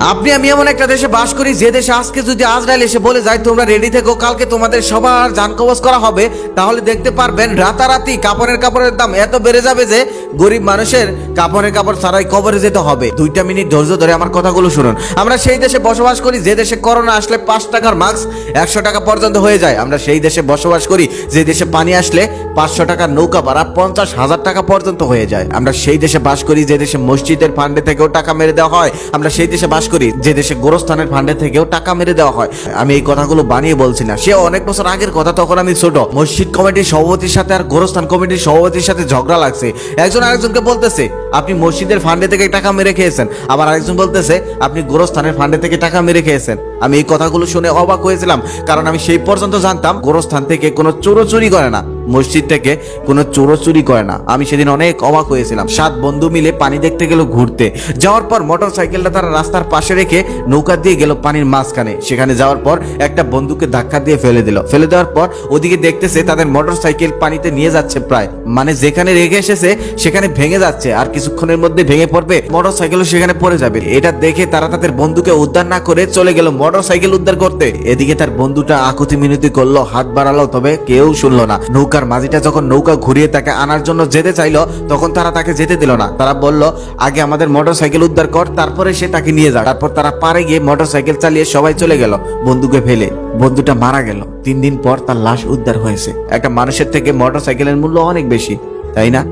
আপনি, আমি এমন একটা দেশে বাস করি, যে দেশে আজকে যদি আজরাইল এসে বলে যায়, তোমরা রেডি থেকো, কালকে তোমাদের সবার যান কবচ করা হবে, তাহলে দেখতে পারবেন রাতারাতি কাপড়ের কাপড়ের দাম এত বেড়ে যাবে যে গরিব মানুষের কাপড়ের কাপড় ছাড়াই কবরে যেতে হবে। দুইটা মিনিট ধৈর্য ধরে আমার কথাগুলো শুনুন। আমরা সেই দেশে বসবাস করি, যে দেশে করোনা আসলে পাঁচ টাকার মাস্ক একশো টাকা পর্যন্ত হয়ে যায়। আমরা সেই দেশে বসবাস করি, যে দেশে পানি আসলে পাঁচশো টাকার নৌকা ভাড়া পঞ্চাশ হাজার টাকা পর্যন্ত হয়ে যায়। আমরা সেই দেশে বাস করি, যে দেশে মসজিদের ফান্ডে থেকেও টাকা মেরে দেওয়া হয়। আমরা সেই দেশে বাস করি, যে দেশে গোরস্থানের ফান্ডে থেকেও টাকা মেরে দেওয়া হয়। আমি এই কথাগুলো বানিয়ে বলছি না। সে অনেক বছর আগের কথা, তখন আমি ছোট। মসজিদ কমিটির সভাপতির সাথে আর গোরস্থান কমিটির সভাপতির সাথে ঝগড়া লাগছে। একজন আরেকজনকে বলতেছে, আপনি মসজিদের ফান্ডে থেকে টাকা মেরে খেয়েছেন। আবার আরেকজন বলতেছে, আপনি গোরস্থানের ফান্ডে থেকে টাকা মেরে খেয়েছেন। আমি এই কথাগুলো শুনে অবাক হয়েছিলাম, কারণ আমি সেই পর্যন্ত জানতাম গোরস্থান থেকে কোনো চোরো চুরি করে না। মসজিদ থেকে কোনো চোরো চুরি করে না। আমি সেদিন অনেক অবাক হয়েছিলাম। সাত বন্ধু মিলে পানি দেখতে গেল ঘুরতে। যাওয়ার পর মোটর সাইকেলটা তারা রাস্তার পাশে রেখে নৌকা দিয়ে গেল পানির মাঝখানে। সেখানে যাওয়ার পর একটা বন্ধুকে ধাক্কা দিয়ে ফেলে দিল। ফেলে দেওয়ার পর ওদিকে দেখতেছে তাদের মোটর সাইকেল পানিতে নিয়ে যাচ্ছে প্রায়। মানে যেখানে রেখে এসেছে, সেখানে ভেঙে যাচ্ছে। আর কিছুক্ষণের মধ্যে ভেঙে পড়বে মোটর সাইকেলও সেখানে পড়ে যাবে। এটা দেখে তারা তাদের বন্ধুকে উদ্ধার না করে চলে গেল মোটর সাইকেল উদ্ধার করতে। এদিকে তার বন্ধুটা আকুতি মিনতি করল, হাত বাড়ালো, তবে কেউ শুনলো না। নৌকার মাঝিটা যখন নৌকা ঘুরিয়ে তাকে আনার জন্য যেতে চাইল, তখন তারা তাকে যেতে দিল না। তারা বলল, আগে আমাদের মোটরসাইকেল উদ্ধার কর, তারপরে সে তাকে নিয়ে যা তারপর তারা পারে গিয়ে মোটরসাইকেল চালিয়ে সবাই চলে গেল বন্ধুকে ফেলে। বন্ধুটা মারা গেল। তিন দিন পর তার লাশ উদ্ধার হয়েছে। একটা মানুষের থেকে মোটরসাইকেলের মূল্য অনেক বেশি, তাই না?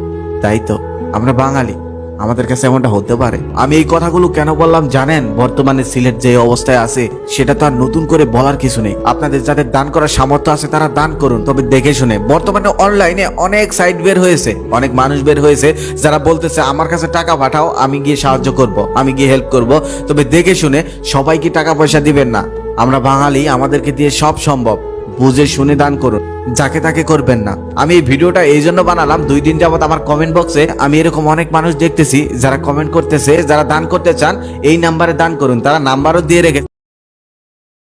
তাই তো, আমরা বাঙালি। আমাদের কাছে এমনটা হতে পারে। আমি এই কথাগুলো কেন বললাম জানেন? বর্তমানে সিলেট যে অবস্থায় আছে, সেটা তো আর নতুন করে বলার কিছু নেই। আপনাদের যাদের দান করার সামর্থ্য আছে, তারা দান করুন। তবে দেখে শুনে, বর্তমানে অনলাইনে অনেক সাইট বের হয়েছে, অনেক মানুষ বের হয়েছে, যারা বলতেছে, আমার কাছে টাকা পাঠাও, আমি গিয়ে সাহায্য করব, আমি গিয়ে হেল্প করব। তবে দেখে শুনে সবাইকে টাকা পয়সা দিবেন না? আমরা বাঙালি, আমাদেরকে দিয়ে সব সম্ভব। বুঝে শুনে দান করুন। যাকে তাকে করবেন না। আমি এই ভিডিওটা এই জন্য বানালাম, দুই দিন যাবত আমার কমেন্ট বক্সে আমি এরকম অনেক মানুষ দেখতেছি, যারা কমেন্ট করতেছে, যারা দান করতে চান, এই নাম্বারে দান করুন। তারা নাম্বারও দিয়ে রেখে